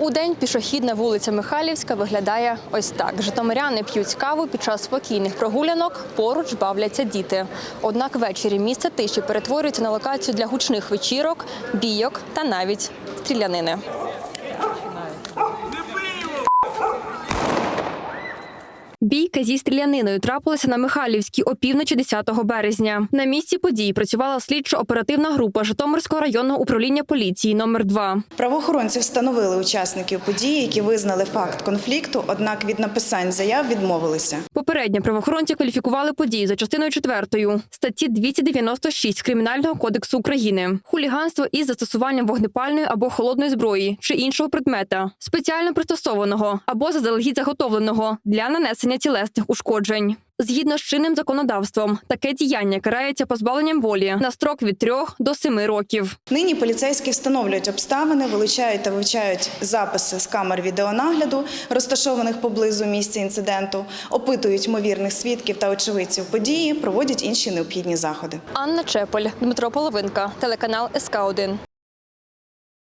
У день пішохідна вулиця Михайлівська виглядає ось так. Житомиряни п'ють каву під час спокійних прогулянок, поруч бавляться діти. Однак ввечері місце тиші перетворюється на локацію для гучних вечірок, бійок та навіть стрілянини. Бійка зі стріляниною трапилася на Михайлівській опівночі 10 березня. На місці подій працювала слідчо-оперативна група Житомирського районного управління поліції номер 2 Правоохоронці встановили учасників події, які визнали факт конфлікту, однак від написань заяв відмовилися. Попередньо правоохоронці кваліфікували події за частиною 4 статті 296 Кримінального кодексу України хуліганство із застосуванням вогнепальної або холодної зброї чи іншого предмета, спеціально пристосованого або заздалегідь заготовленого для нанесення тілесних ушкоджень. Згідно з чинним законодавством, таке діяння карається позбавленням волі на строк від 3 до 7 років. Нині поліцейські встановлюють обставини, вилучають та вивчають записи з камер відеонагляду, розташованих поблизу місця інциденту, опитують ймовірних свідків та очевидців події, проводять інші необхідні заходи. Анна Чеполь, Дмитро Половинка, телеканал СК 1